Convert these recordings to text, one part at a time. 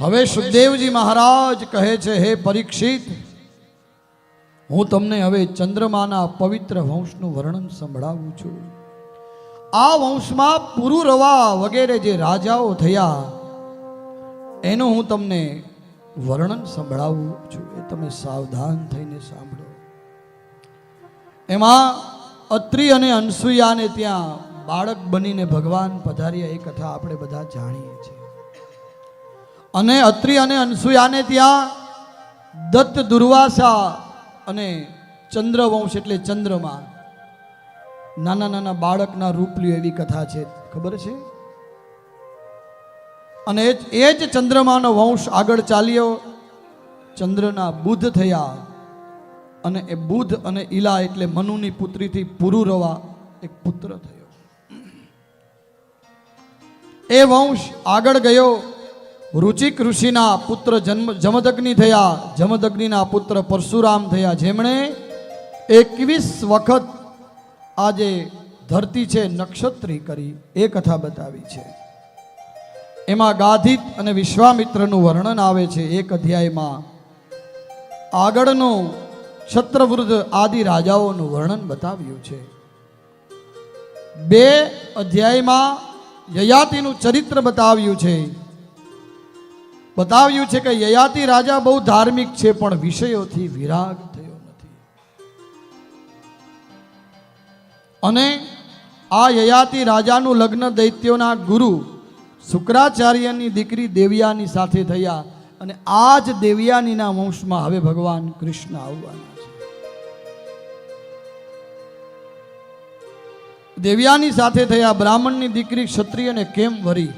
હવે સુખદેવજી મહારાજ કહે છે, હે પરીક્ષિત, હું તમને હવે ચંદ્રમાના પવિત્ર વંશનું વર્ણન સંભળાવું છું. આ વંશમાં પુરુરવા વગેરે જે રાજાઓ થયા, એનું હું તમને વર્ણન સંભળાવું છું. એ તમે સાવધાન થઈને સાંભળો. એમાં અત્રિ અને અનસુયાને ત્યાં બાળક બનીને ભગવાન પધાર્યા, એ કથા આપણે બધા જાણીએ છીએ. અને અત્રિ અને અનસુયાને ત્યાં દત્ત દુર્વાસા અને ચંદ્રવંશ એટલે ચંદ્રમાં. નાના નાના બાળકના રૂપ લ્યો એવી કથા છે. ખબર છે? અને એ જ- ચંદ્રમાનો વંશ આગળ ચાલ્યો. ચંદ્રના બુદ્ધ થયા અને એ બુદ્ધ અને ઈલા એટલે મનુની પુત્રીથી પુરુરવા એક પુત્ર થયો. એ વંશ આગળ ગયો. રુચિક ઋષિના પુત્ર જન્મ જમદગ્નિ થયા. જમદગ્નિના પુત્ર પરશુરામ થયા. જેમણે એકવીસ વખત આ જે ધરતી છે નક્ષત્રી કરી. એ કથા બતાવી છે. એમાં ગાધિત અને વિશ્વામિત્રનું વર્ણન આવે છે. એક અધ્યાયમાં આગળનું ક્ષત્રવૃદ્ધ આદિ રાજાઓનું વર્ણન બતાવ્યું છે. બે અધ્યાયમાં યયાતિનું ચરિત્ર બતાવ્યું છે. બતાવ્યું છે કે યયાતિ રાજા બહુ ધાર્મિક છે, પણ વિષયોથી વિરાગ થયો નથી. અને આ યયાતિ રાજાનું લગ્ન દૈત્યોના ગુરુ શુક્રાચાર્યની દીકરી દેવ્યાની સાથે થયા અને આ જ દેવિયાનીના વંશમાં હવે ભગવાન કૃષ્ણ આવવાના છે. દેવયાની સાથે થયા બ્રાહ્મણની દીકરી ક્ષત્રિયને કેમ વરી?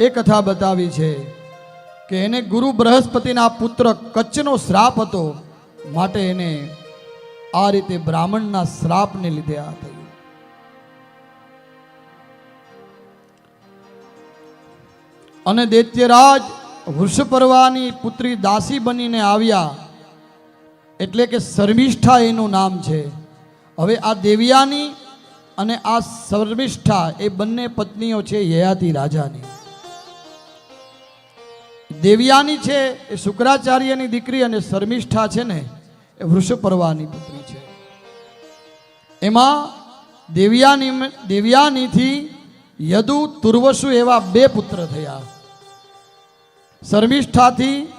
એ કથા બતાવી છે કે એને ગુરુ બૃહસ્પતિના પુત્ર કચ્છનો શ્રાપ હતો, માટે એને આ રીતે બ્રાહ્મણના શ્રાપને લીધે આ થયું. અને દૈત્યરાજ વૃષપર્વાની પુત્રી દાસી બનીને આવ્યા, એટલે કે શર્મિષ્ઠા એનું નામ છે. હવે આ દેવિયાની અને આ શર્મિષ્ઠા એ બંને પત્નીઓ છે યયાતિ રાજાની. દેવિયાની છે, એ શુક્રાચાર્યની દીકરી અને શર્મિષ્ઠા છે ને, એ વૃષપર્વાની પુત્રી છે. એમાં દેવ્યાની દેવ્યાનીથી યદુ તુર્વસુ એવા બે પુત્ર થયા. શર્મિષ્ઠાથી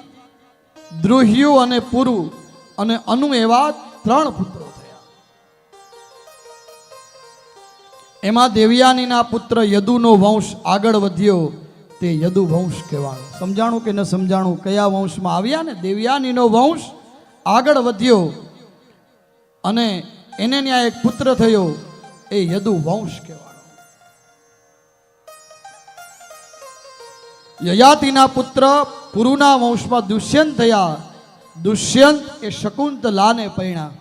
દ્રુહ્યુ અને પુરુ અને અનુ એવા ત્રણ પુત્રો થયા. એમાં દેવયાનીના પુત્ર યદુનો વંશ આગળ વધ્યો. તે યદુ વંશ કહેવાનો સમજાણું કે ન સમજાણું, કયા વંશમાં આવ્યા ને? દેવયાનીનો વંશ આગળ વધ્યો અને એને ત્યાં એક પુત્ર થયો, એ યદુ વંશ કહેવાનો યયાતિના પુત્ર પુરુના વંશમાં દુષ્યંત થયા. દુષ્યંત એ શકુંતલાને પૈણા.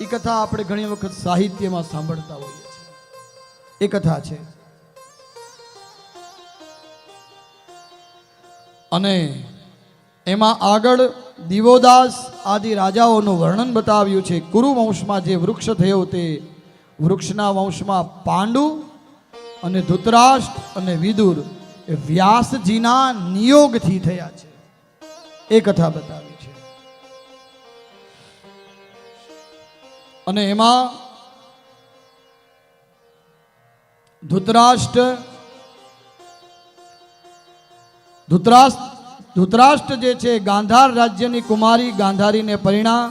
એ કથા આપણે ઘણી વખત સાહિત્યમાં સાંભળતા હોઈએ છીએ. એ કથા છે. અને એમાં આગળ દિવોદાસ આદિ રાજાઓનું વર્ણન બતાવ્યું છે. કુરુ વંશમાં જે વૃક્ષ થયો તે વૃક્ષના વંશમાં પાંડુ અને ધૃતરાષ્ટ્ર અને વિદુર એ વ્યાસજીના નિયોગથી થયા છે. એ કથા બતાવી છે. અને એમાં ધૃતરાષ્ટ્ર ધૃતરાષ્ટ્ર, ધૂતરાષ્ટ્ર જે છે, ગાંધાર રાજ્યની કુમારી ગાંધારીને પરિણા,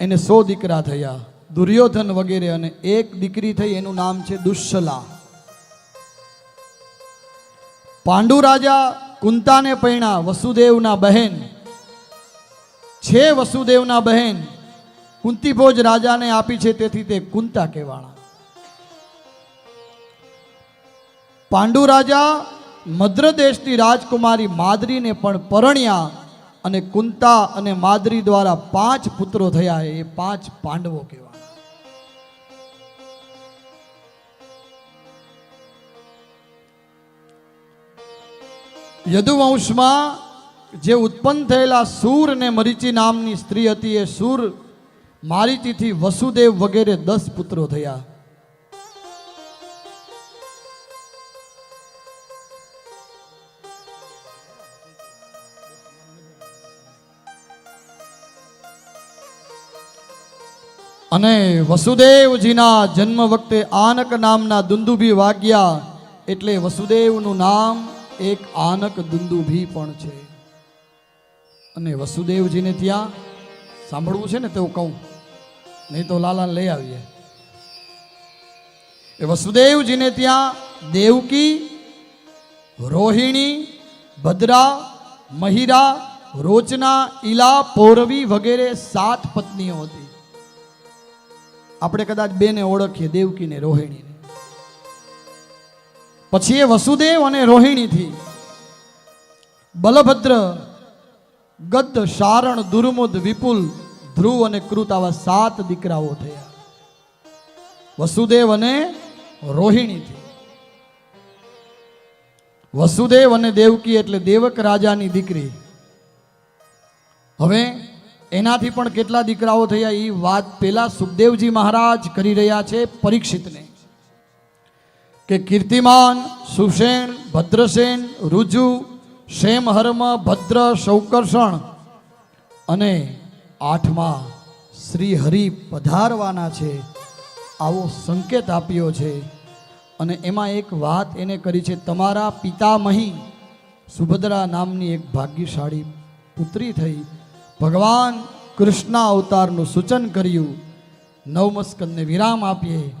એને સો દીકરા થયા, દુર્યોધન વગેરે અને એક દીકરી થઈ, એનું નામ છે દુશ્શલા પાંડુ રાજા કુંતાને પૈણા વસુદેવના બહેન. છે વસુદેવના બહેન, કુંતીભોજ રાજાને આપી છે, તેથી તે કુંતા કહેવાણા પાંડુ રાજા મદ્ર દેશની રાજકુમારી માદરીને પણ પરણ્યા અને કુંતા અને માદરી દ્વારા પાંચ પુત્રો થયા એ પાંચ પાંડવો કહેવાય. યદુવંશમાં જે ઉત્પન્ન થયેલા સૂર અને મરીચી નામની સ્ત્રી હતી એ સૂર મારીચીથી વસુદેવ વગેરે દસ પુત્રો થયા. અને વસુદેવજીના જન્મ વખતે આનક નામના દુંદુભી વાગ્યા એટલે વસુદેવનું નામ એક આનક દુંદુભી પણ છે. અને વસુદેવજીને ત્યાં સાંભળવું છે ને તેવું કહું, નહીં તો લાલા લઈ આવીએ. એ વસુદેવજીને ત્યાં દેવકી, રોહિણી, ભદ્રા, મહિરા, રોચના, ઈલા, પૌરવી વગેરે સાત પત્નીઓ હતી. આપણે કદાચ બેને ઓળખીએ, દેવકીને, રોહિણીને. પછી એ વસુદેવ અને રોહિણીથી બલભદ્ર, ગદ્દ શારણ દુર્મુદ, વિપુલ, ધ્રુવ અને કૃત આવા સાત દીકરાઓ થયા. વસુદેવ અને રોહિણીથી. વસુદેવ અને દેવકી એટલે દેવક રાજાની દીકરી. હવે એનાથી પણ કેટલા દીકરાઓ થયા એ વાત પેલા સુખદેવજી મહારાજ કરી રહ્યા છે પરીક્ષિતને. કે કીર્તિમાન સુષેણ ભદ્રસેન, રુજુ, શેમહર્મ, ભદ્ર સૌકર્ષણ અને આઠમા શ્રી હરિ પધારવાના છે આવો સંકેત આપ્યો છે. અને એમાં એક વાત એને કરી છે, તમારા પિતામહી સુભદ્રા નામની એક ભાગ્યશાળી પુત્રી થઈ ભગવાન કૃષ્ણ અવતારનું સૂચન કર્યું. નવમસ્કંદને વિરામ આપીએ.